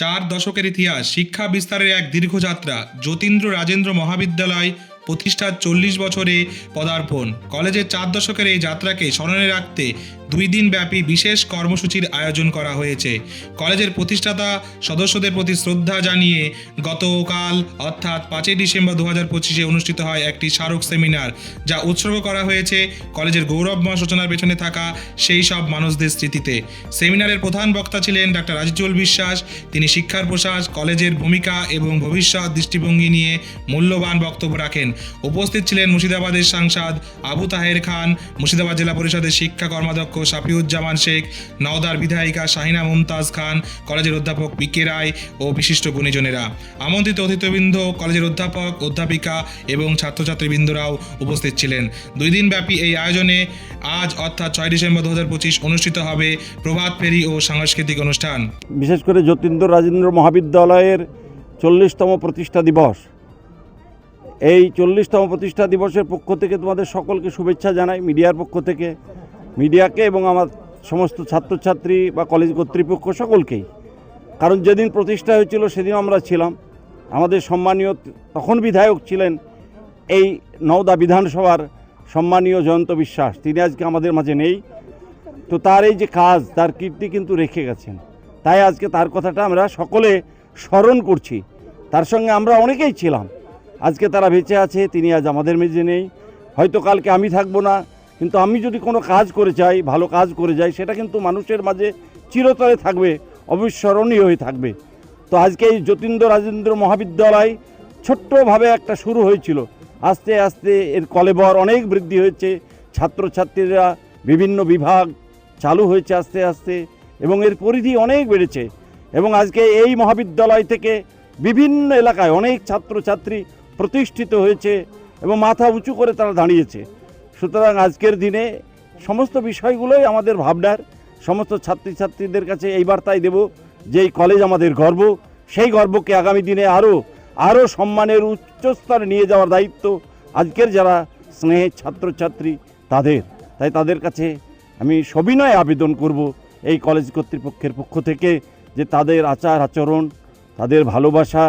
চার দশকের ইতিহাস, শিক্ষা বিস্তারের এক দীর্ঘযাত্রা। যতীন্দ্র রাজেন্দ্র মহাবিদ্যালয় প্রতিষ্ঠার চল্লিশ বছরে পদার্পণ। কলেজের চার দশকের এই যাত্রাকে স্মরণে রাখতে দুই দিন ব্যাপী বিশেষ কর্মসূচির আয়োজন করা হয়েছে। কলেজের প্রতিষ্ঠাতা সদস্যদের প্রতি শ্রদ্ধা জানিয়ে গতকাল, অর্থাৎ পাঁচই ডিসেম্বর দু হাজার পঁচিশে অনুষ্ঠিত হয় একটি স্মারক সেমিনার, যা উৎসর্গ করা হয়েছে কলেজের গৌরবময় সূচনার পেছনে থাকা সেই সব মানুষদের স্মৃতিতে। সেমিনারের প্রধান বক্তা ছিলেন ডাক্তার রাজিজুল বিশ্বাস। তিনি শিক্ষার প্রসার, কলেজের ভূমিকা এবং ভবিষ্যৎ দৃষ্টিভঙ্গি নিয়ে মূল্যবান বক্তব্য রাখেন। উপস্থিত ছিলেন মুর্শিদাবাদের সাংসদ আবু তাহের খান, মুর্শিদাবাদ জেলা পরিষদের শিক্ষা কর্মাধ্যক্ষ শাফিউজ্জামান শেখ, নওদার বিধায়িকা শাহিনা মুমতাজ খান, কলেজের অধ্যাপক পি কে রায় ও বিশিষ্ট গুণীজনেরা। আমন্ত্রিত অতিথিবৃন্দ, কলেজের অধ্যাপক, অধ্যাপিকা এবং ছাত্রছাত্রীবৃন্দরাও উপস্থিত ছিলেন। দুই দিন ব্যাপী এই আয়োজনে আজ অর্থাৎ ছয় ডিসেম্বর দু হাজার পঁচিশ অনুষ্ঠিত হবে প্রভাত ফেরি ও সাংস্কৃতিক অনুষ্ঠান। বিশেষ করে যতীন্দ্র রাজেন্দ্র মহাবিদ্যালয়ের চল্লিশতম প্রতিষ্ঠা দিবস। এই চল্লিশতম প্রতিষ্ঠা দিবসের পক্ষ থেকে তোমাদের সকলকে শুভেচ্ছা জানাই, মিডিয়ার পক্ষ থেকে। মিডিয়াকে এবং আমার সমস্ত ছাত্রছাত্রী বা কলেজ কর্তৃপক্ষ সকলকেই। কারণ যেদিন প্রতিষ্ঠা হয়েছিল সেদিন আমরা ছিলাম। আমাদের সম্মানীয় তখন বিধায়ক ছিলেন এই নওদা বিধানসভার সম্মানীয় জয়ন্ত বিশ্বাস। তিনি আজকে আমাদের মাঝে নেই। তো তার এই যে কাজ, তার কীর্তি কিন্তু রেখে গেছেন। তাই আজকে তার কথাটা আমরা সকলে স্মরণ করছি। তার সঙ্গে আমরা অনেকেই ছিলাম। আজকে তারা বেঁচে আছে, তিনি আজ আমাদের মেঝে নেই। হয়তো কালকে আমি থাকব না। কিন্তু আমি যদি কোনো কাজ করে যাই, ভালো কাজ করে যাই, সেটা কিন্তু মানুষের মাঝে চিরতরে থাকবে, অবিস্মরণীয় হয়ে থাকবে। তো আজকে এই যতীন্দ্র রাজেন্দ্র মহাবিদ্যালয় ছোট্টভাবে একটা শুরু হয়েছিল। আস্তে আস্তে এর কলেবর অনেক বৃদ্ধি হয়েছে, ছাত্রছাত্রীরা বিভিন্ন বিভাগ চালু হয়েছে আস্তে আস্তে, এবং এর পরিধি অনেক বেড়েছে। এবং আজকে এই মহাবিদ্যালয় থেকে বিভিন্ন এলাকায় অনেক ছাত্রছাত্রী প্রতিষ্ঠিত হয়েছে এবং মাথা উঁচু করে তারা দাঁড়িয়েছে। সুতরাং আজকের দিনে সমস্ত বিষয়গুলোই আমাদের ভাবনার, সমস্ত ছাত্রছাত্রীদের কাছে এই বার্তাই দেব যে এই কলেজ আমাদের গর্ব। সেই গর্বকে আগামী দিনে আরও আরও সম্মানের উচ্চস্তরে নিয়ে যাওয়ার দায়িত্ব আজকের যারা স্নেহের ছাত্রছাত্রী তাদের। তাই তাদের কাছে আমি সবিনয় আবেদন করব এই কলেজ কর্তৃপক্ষের পক্ষ থেকে যে তাদের আচার আচরণ, তাদের ভালোবাসা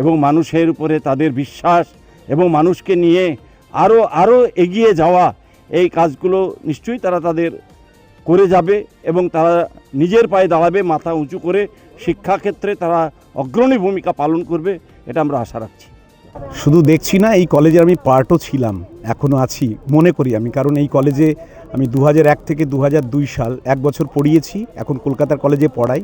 এবং মানুষের উপরে তাদের বিশ্বাস এবং মানুষকে নিয়ে আরও আরও এগিয়ে যাওয়া এই কাজগুলো নিশ্চয়ই তারা তাদের করে যাবে এবং তারা নিজের পায়ে দাঁড়াবে, মাথা উঁচু করে শিক্ষাক্ষেত্রে তারা অগ্রণী ভূমিকা পালন করবে, এটা আমরা আশা রাখছি। শুধু দেখছি না, এই কলেজে আমি পার্টও ছিলাম এখনও আছি, মনে করি আমি, কারণ এই কলেজে আমি দু থেকে দু হাজার দুই সাল, এক বছর পড়িয়েছি, এখন কলকাতার কলেজে পড়াই।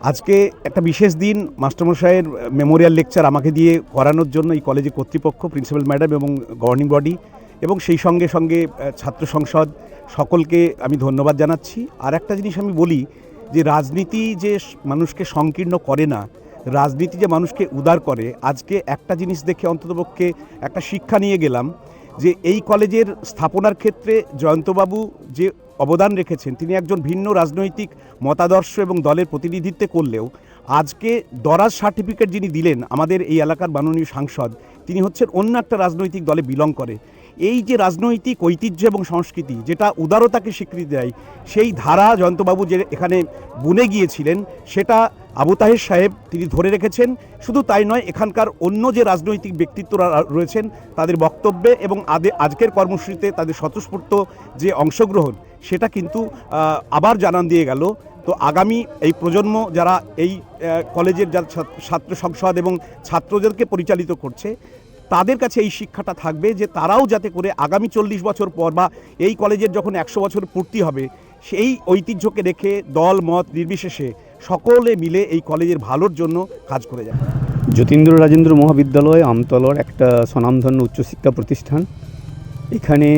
আজকে একটা বিশেষ দিন, মাস্টারমশাইয়ের মেমোরিয়াল লেকচার আমাকে দিয়ে করানোর জন্য এই কলেজে কর্তৃপক্ষ, প্রিন্সিপাল ম্যাডাম এবং গভর্নিং বডি এবং সেই সঙ্গে সঙ্গে ছাত্র সংসদ সকলকে আমি ধন্যবাদ জানাচ্ছি। আর একটা জিনিস আমি বলি যে রাজনীতি যে মানুষকে সংকীর্ণ করে না, রাজনীতি যে মানুষকে উদার করে, আজকে একটা জিনিস দেখে অন্ততপক্ষে একটা শিক্ষা নিয়ে গেলাম যে এই কলেজের স্থাপনার ক্ষেত্রে জয়ন্তবাবু যে অবদান রেখেছেন। তিনি একজন ভিন্ন রাজনৈতিক মতাদর্শ এবং দলের প্রতিনিধিত্ব করলেও আজকে দরাজ সার্টিফিকেট যিনি দিলেন আমাদের এই এলাকার মাননীয় সাংসদ, তিনি হচ্ছেন অন্য একটা রাজনৈতিক দলে বিলং করে। এই যে রাজনৈতিক ঐতিহ্য এবং সংস্কৃতি, যেটা উদারতাকে স্বীকৃতি দেয়, সেই ধারা জয়ন্তবাবু যে এখানে বুনে গিয়েছিলেন, সেটা আবু তাহের সাহেব তিনি ধরে রেখেছেন। শুধু তাই নয়, এখানকার অন্য যে রাজনৈতিক ব্যক্তিত্বরা রয়েছেন, তাদের বক্তব্যে এবং আদে, আজকের কর্মসূচিতে তাদের স্বতঃস্ফূর্ত যে অংশগ্রহণ, সেটা কিন্তু আবার জানান দিয়ে গেল। তো আগামী এই প্রজন্ম যারা এই কলেজের যারা ছাত্র- সংসদ এবং ছাত্রদেরকে পরিচালিত করছে তাদের কাছে এই শিক্ষাটা থাকবে যে তারাও যাতে করে আগামী চল্লিশ বছর পর বা এই কলেজের যখন একশো বছর পূর্তি হবে, সেই ঐতিহ্যকে রেখে দল, মত নির্বিশেষে সকলে মিলে এই কলেজের ভালোর জন্য কাজ করে যাবে। যতীন্দ্র রাজেন্দ্র মহাবিদ্যালয় আমতলার একটা স্বনামধন্য উচ্চশিক্ষা প্রতিষ্ঠান। এখানে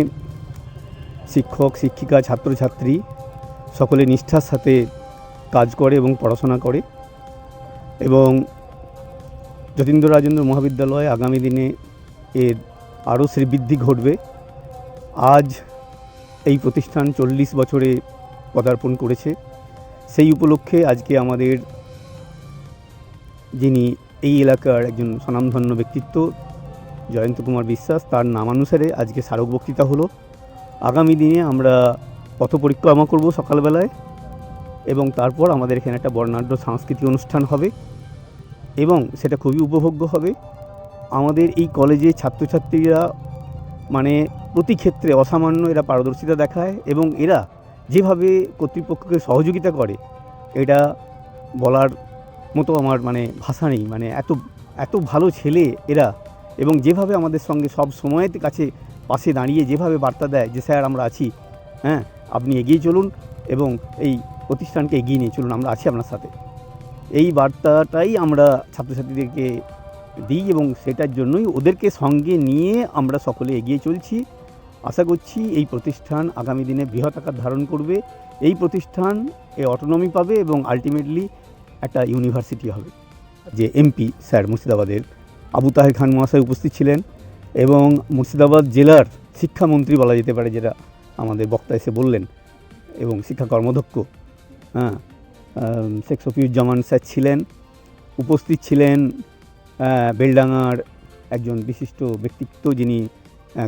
শিক্ষক, শিক্ষিকা, ছাত্রছাত্রী সকলে নিষ্ঠার সাথে কাজ করে এবং পড়াশোনা করে। এবং যতীন্দ্র রাজেন্দ্র মহাবিদ্যালয় আগামী দিনে এর আরও শ্রীবৃদ্ধি ঘটবে। আজ এই প্রতিষ্ঠান চল্লিশ বছরে পদার্পণ করেছে। সেই উপলক্ষে আজকে আমাদের যিনি এই এলাকার একজন স্বনামধন্য ব্যক্তিত্ব, জয়ন্ত কুমার বিশ্বাস, তার নামানুসারে আজকে স্মারক বক্তৃতা হলো। আগামী দিনে আমরা পথ পরিক্রমা করব সকালবেলায় এবং তারপর আমাদের এখানে একটা বর্ণাঢ্য সাংস্কৃতিক অনুষ্ঠান হবে। এবং সেটা খুবই উপভোগ্য হবে। আমাদের এই কলেজে ছাত্রছাত্রীরা মানে প্রতি ক্ষেত্রে অসামান্য এরা পারদর্শিতা দেখায় এবং এরা যেভাবে কর্তৃপক্ষকে সহযোগিতা করে, এটা বলার মতো আমার মানে ভাষা নেই। মানে এত এত ভালো ছেলে এরা এবং যেভাবে আমাদের সঙ্গে সব সময়ের কাছে পাশে দাঁড়িয়ে যেভাবে বার্তা দেয় যে, স্যার, আমরা আছি। হ্যাঁ আপনি এগিয়ে চলুন এবং এই প্রতিষ্ঠানকে এগিয়ে নিয়ে চলুন, আমরা আছি আপনার সাথে। এই বার্তাটাই আমরা ছাত্রছাত্রীদেরকে দিই এবং সেটার জন্যই ওদেরকে সঙ্গে নিয়ে আমরা সকলে এগিয়ে চলছি। আশা করছি এই প্রতিষ্ঠান আগামী দিনে বৃহৎ আকার ধারণ করবে। এই প্রতিষ্ঠান এ অটোনমি পাবে এবং আলটিমেটলি একটা ইউনিভার্সিটি হবে, যে এমপি স্যার মুর্শিদাবাদের আবু তাহের খান মহাশয় উপস্থিত ছিলেন এবং মুর্শিদাবাদ জেলার শিক্ষামন্ত্রী বলা যেতে পারে, যেটা আমাদের বক্তা এসে বললেন এবং শিক্ষা কর্মদক্ষ হ্যাঁ শেখ শফিউজ্জামান স্যার ছিলেন, উপস্থিত ছিলেন বেলডাঙার একজন বিশিষ্ট ব্যক্তিত্ব যিনি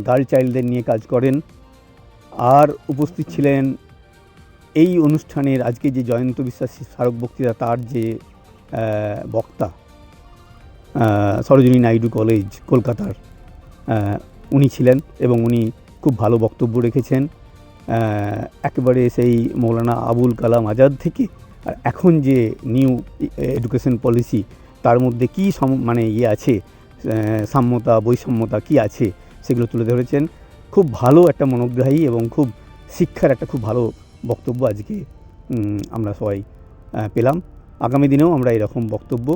গার্ল চাইল্ডদের নিয়ে কাজ করেন। আর উপস্থিত ছিলেন এই অনুষ্ঠানের আজকে যে জয়ন্ত বিশ্বাস স্মারক বক্তৃতা, তার যে বক্তা সরোজিনী নাইডু কলেজ, কলকাতার উনি ছিলেন এবং উনি খুব ভালো বক্তব্য রেখেছেন। একেবারে সেই মৌলানা আবুল কালাম আজাদ থেকে আর এখন যে নিউ এডুকেশন পলিসি তার মধ্যে কী সম মানে ইয়ে আছে সাম্যতা, বৈষম্যতা কী আছে, সেগুলো তুলে ধরেছেন। খুব ভালো একটা মনোগ্রাহী এবং খুব শিক্ষার একটা খুব ভালো বক্তব্য আজকে আমরা সবাই পেলাম। আগামী দিনেও আমরা এরকম বক্তব্য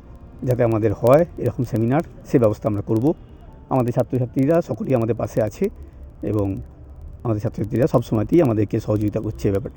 যাতে আমাদের হয়, এরকম সেমিনার সে ব্যবস্থা আমরা করব। আমাদের ছাত্রছাত্রীরা সকলেই আমাদের পাশে আছে এবং আমাদের ছাত্রছাত্রীরা সবসময়তেই আমাদেরকে সহযোগিতা করছে এ ব্যাপারে।